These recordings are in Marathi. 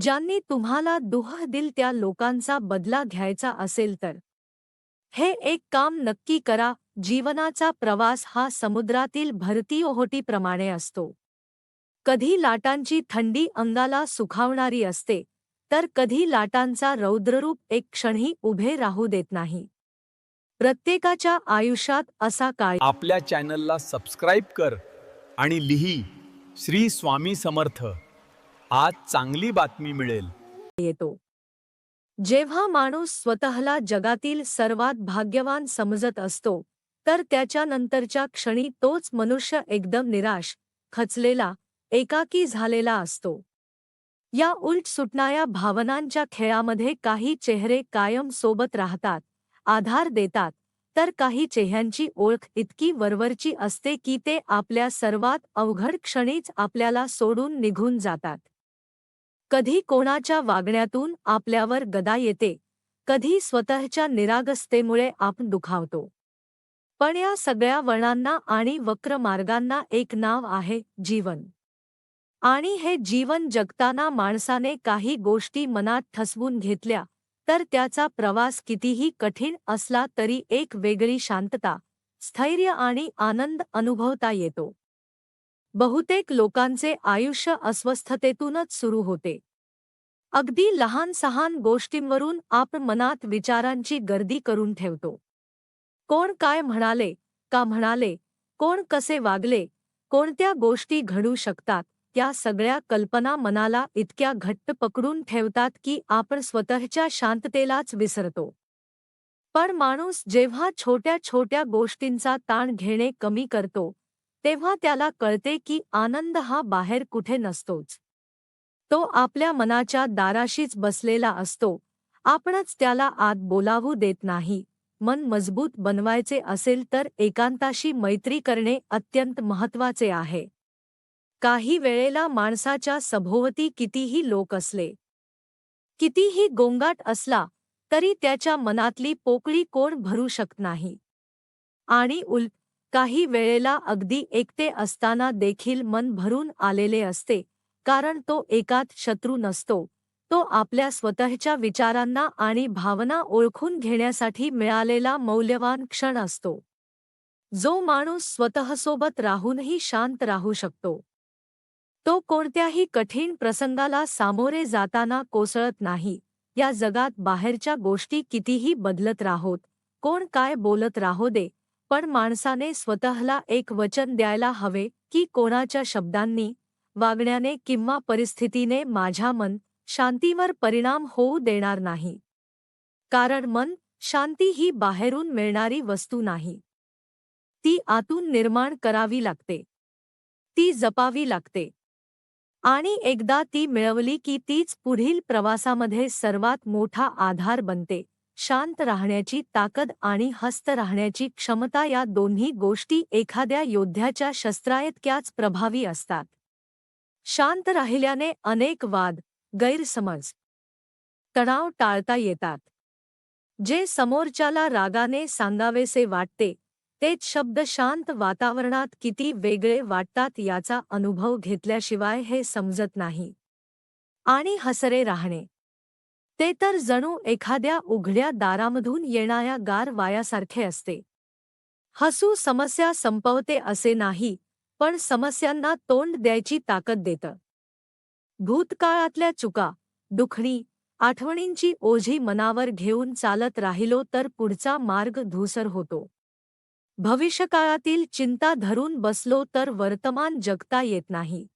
ज्यांनी तुम्हाला दुह दिल त्या लोकांचा बदला घ्यायचा असेल तर. हे एक काम नक्की करा जीवनाचा प्रवास हा समुद्रातील भरती ओहोटीप्रमाणे असतो. कधी लाटांची थंडी अंगाला सुखावणारी असते तर कधी लाटांचा रौद्ररूप एक क्षणही उभे राहू देत नाही. प्रत्येकाच्या आयुष्यात असा काळ आपल्या चॅनलला सबस्क्राईब कर आणि लिही श्री स्वामी समर्थ. आज चांगली बातमी मिळेल. येतो. जेव्हा माणूस स्वतःला जगातील सर्वात भाग्यवान समजत असतो तर त्याच्यानंतरच्या क्षणी तोच मनुष्य एकदम निराश खचलेला एकाकी झालेला असतो. या उलट सुटणाऱ्या भावनांच्या खेळामध्ये काही चेहरे कायम सोबत राहतात आधार देतात तर काही चेहऱ्यांची ओळख इतकी वरवरची असते की ते आपल्या सर्वात अवघड क्षणीच आपल्याला सोडून निघून जातात. कधी कोणाच्या वागण्यातून आपल्यावर गदा येते कधी स्वतःच्या निरागसतेमुळे आपण दुखावतो. पण या सगळ्या वळणांना आणि वक्र मार्गांना एक नाव आहे जीवन. आणि हे जीवन जगताना माणसाने काही गोष्टी मनात ठसवून घेतल्या तर त्याचा प्रवास कितीही कठीण असला तरी एक वेगळी शांतता स्थैर्य आणि आनंद अनुभवता येतो. बहुतेक लोकांचे आयुष्य अस्वस्थतेतूनच सुरू होते. अगदी लहान सहान गोष्टींवरून आपण मनात विचारांची गर्दी करून ठेवतो. कोण काय म्हणाले का म्हणाले कोण कसे वागले कोणत्या गोष्टी घडू शकतात त्या सगळ्या कल्पना मनाला इतक्या घट्ट पकडून ठेवतात की आपण स्वतःच्या शांततेलाच विसरतो. पण माणूस जेव्हा छोट्या छोट्या गोष्टींचा ताण घेणे कमी करतो तेव्हा त्याला कळते की आनंद हा बाहेर कुठे नसतोच. तो आपल्या मनाच्या दाराशीच बसलेला असतो. आपणच त्याला आत बोलावू देत नाही. मन मजबूत बनवायचे असेल तर एकांताशी मैत्री करणे अत्यंत महत्त्वाचे आहे. काही वेळेला माणसाच्या सभोवती कितीही लोक असले कितीही गोंगाट असला तरी त्याच्या मनातली पोकळी कोण भरू शकत नाही. आणि उल काही वेळेला अगदी एकटे असताना देखील मन भरून आलेले असते कारण तो एकात शत्रू नसतो. तो आपल्या स्वतःच्या विचारांना आणि भावना ओळखून घेण्यासाठी मिळालेला मौल्यवान क्षण असतो. जो माणूस स्वतःसोबत राहूनही शांत राहू शकतो. तो कोणत्याही कठीण प्रसंगाला सामोरे जाताना कोसळत नाही. या जगात बाहेरच्या गोष्टी कितीही बदलत राहोत कोण काय बोलत राहो दे पण माणसाने स्वतःला एक वचन द्यायला हवे की कोणाच्या शब्दांनी वागण्याने किंवा परिस्थितीने माझ्या मन शांतीवर परिणाम होऊ देणार नाही. कारण मन शांती ही बाहेरून मिळणारी वस्तू नाही. ती आतून निर्माण करावी लागते. ती जपावी लागते. आणि एकदा ती मिळवली की तीच पुढील प्रवासामध्ये सर्वात मोठा आधार बनते. शांत राहण्याची ताकद आणि हस्त राहण्याची क्षमता या दोन्ही गोष्टी एखाद्या योद्ध्याच्या शस्त्राइतक्याच प्रभावी असतात. शांत राहिल्याने अनेक वाद गैरसमज तणाव टाळता येतात. जे समोरच्याला रागाने सांगावेसे वाटते तेच शब्द शांत वातावरणात किती वेगळे वाटतात याचा अनुभव घेतल्याशिवाय हे समजत नाही. आणि हसरे राहणे ते तर जणू एखाद्या उघड्या दारामधून येणाऱ्या गार वायासारखे असते. हसू समस्या संपवते असे नाही पण समस्यांना तोंड द्यायची ताकद देतं. भूतकाळातल्या चुका दुखणी आठवणींची ओझी मनावर घेऊन चालत राहिलो तर पुढचा मार्ग धूसर होतो. भविष्यकाळातील चिंता धरून बसलो तर वर्तमान जगता येत नाही.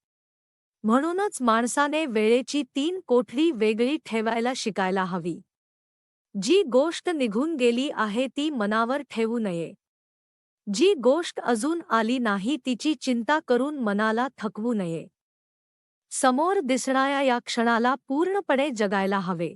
म्हणूनच माणसाने वेळेची तीन कोठडी वेगळी ठेवायला शिकायला हवी. जी गोष्ट निघून गेली आहे ती मनावर ठेवू नये. जी गोष्ट अजून आली नाही तिची चिंता करून मनाला थकवू नये. समोर दिसणाऱ्या या क्षणाला पूर्णपणे जगायला हवे.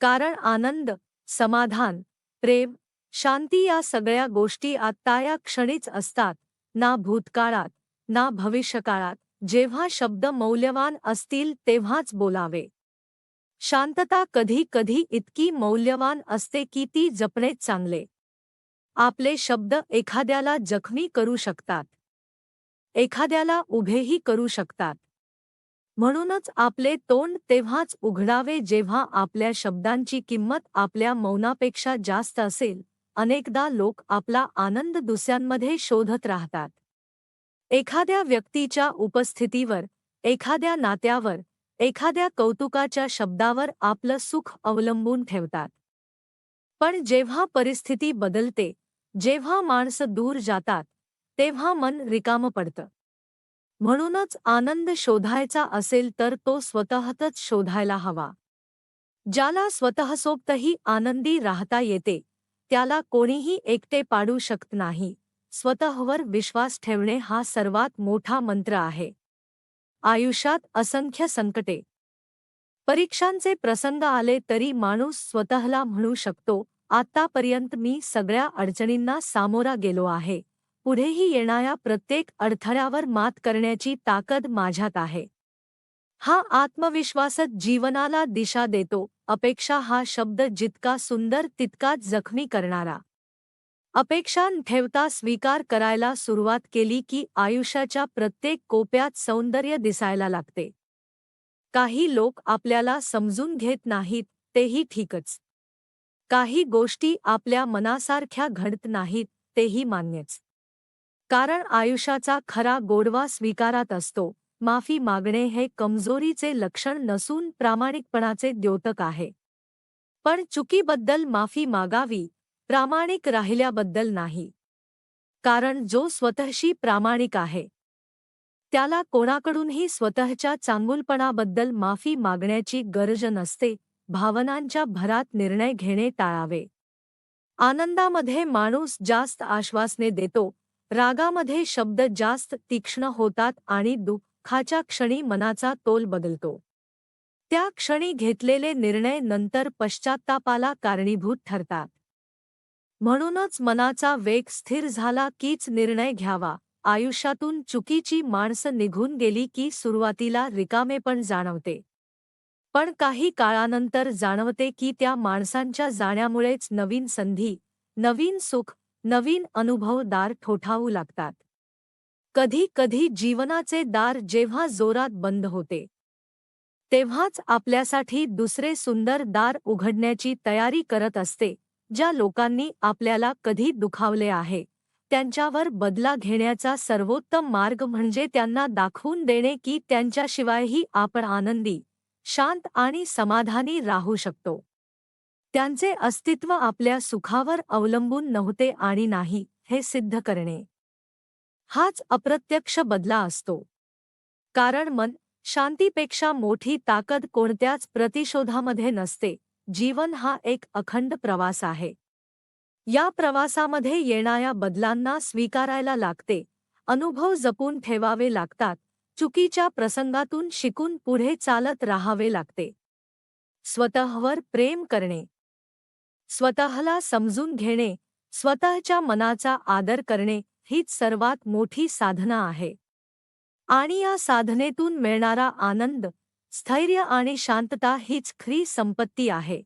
कारण आनंद समाधान प्रेम शांती या सगळ्या गोष्टी आत्ता या क्षणीच असतात ना भूतकाळात ना भविष्यकाळात. जेव्हा शब्द मौल्यवान असतील तेव्हाच बोलावे. शांतता कधी कधी इतकी मौल्यवान असते की ती जपणे चांगले. आपले शब्द एखाद्याला जखमी करू शकतात. एखाद्याला उभेही करू शकतात. म्हणूनच आपले तोंड तेव्हाच उघडावे जेव्हा आपल्या शब्दांची किंमत आपल्या मौनापेक्षा जास्त असेल अनेकदा लोक आपला आनंद दुसऱ्यांमध्ये शोधत राहतात. एखाद्या व्यक्तीच्या उपस्थितीवर एखाद्या नात्यावर एखाद्या कौतुकाच्या शब्दावर आपलं सुख अवलंबून ठेवतात. पण जेव्हा परिस्थिती बदलते जेव्हा माणसं दूर जातात तेव्हा मन रिकामं पडतं. म्हणूनच आनंद शोधायचा असेल तर तो स्वतःतच शोधायला हवा. ज्याला स्वतःसोबतही आनंदी राहता येते त्याला कोणीही एकटे पाडू शकत नाही. स्वतःवर विश्वास ठेवणे हा सर्वात मोठा मंत्र आहे. आयुष्यात असंख्य संकटे. परीक्षांचे प्रसंग आले तरी माणूस स्वतःला म्हणू शकतो, आतापर्यंत मी सगळ्या अडचणींना सामोरा गेलो आहे. पुढेही येणाऱ्या प्रत्येक अडथळ्यावर मात करण्याची ताकद माझ्यात आहे. हा आत्मविश्वासच जीवनाला दिशा देतो, अपेक्षा हा शब्द जितका सुंदर तितकाच जखमी करणारा. अपेक्षा ठेवता स्वीकार करायला सुरुवात केली की आयुष्याच्या प्रत्येक कोप्यात सौंदर्य दिसायला लागते. काही लोक आपल्याला समजून घेत नाहीत तेही ठीकच. काही गोष्टी आपल्या मनासारख्या घडत नाहीत तेही मान्यच. कारण आयुष्याचा खरा गोडवा स्वीकारात असतो माफी मागणे हे कमजोरीचे लक्षण नसून प्रामाणिकपणाचे द्योतक आहे. पण चुकीबद्दल माफी मागावी प्रामाणिक राहिल्याबद्दल नाही. कारण जो स्वतःशी प्रामाणिक आहे त्याला कोणाकडूनही स्वतःच्या चांगुलपणाबद्दल माफी मागण्याची गरज नसते भावनांच्या भरात निर्णय घेणे टाळावे. आनंदामध्ये माणूस जास्त आश्वासने देतो रागामध्ये शब्द जास्त तीक्ष्ण होतात आणि दुःखाच्या क्षणी मनाचा तोल बदलतो. त्या क्षणी घेतलेले निर्णय नंतर पश्चात्तापाला कारणीभूत ठरतात. म्हणूनच मनाचा वेग स्थिर झाला कीच निर्णय घ्यावा. आयुष्यातून चुकीची माणसं निघून गेली की सुरुवातीला रिकामे पण जाणवते. पण काही काळानंतर जाणवते की त्या माणसांच्या जाण्यामुळेच नवीन संधी नवीन सुख नवीन अनुभव दार ठोठावू लागतात. कधी कधी जीवनाचे दार जेव्हा जोरात बंद होते तेव्हाच आपल्यासाठी दुसरे सुंदर दार उघडण्याची तयारी करत असते. ज्या लोकांनी आपल्याला कधी दुखावले आहे त्यांच्यावर बदला घेण्याचा सर्वोत्तम मार्ग म्हणजे त्यांना दाखवून देणे की त्यांच्याशिवायही आपण आनंदी शांत आणि समाधानी राहू शकतो. त्यांचे अस्तित्व आपल्या सुखावर अवलंबून नव्हते आणि नाही हे सिद्ध करणे. हाच अप्रत्यक्ष बदला असतो. कारण मन शांतीपेक्षा मोठी ताकद कोणत्याच प्रतिशोधामध्ये नसते. जीवन हा एक अखंड प्रवास आहे. या प्रवासामध्ये येणाऱ्या बदलांना स्वीकारायला लागते. अनुभव जपून ठेवावे लागतात. चुकीच्या प्रसंगातून शिकून पुढे चालत राहावे लागते. स्वतःवर प्रेम करणे. स्वतःला समजून घेणे. स्वतःच्या मनाचा आदर करणे हीच सर्वात मोठी साधना आहे. आणि या साधनेतून मिळणारा आनंद स्थैर्य आणि शांतता हीच खरी संपत्ती आहे.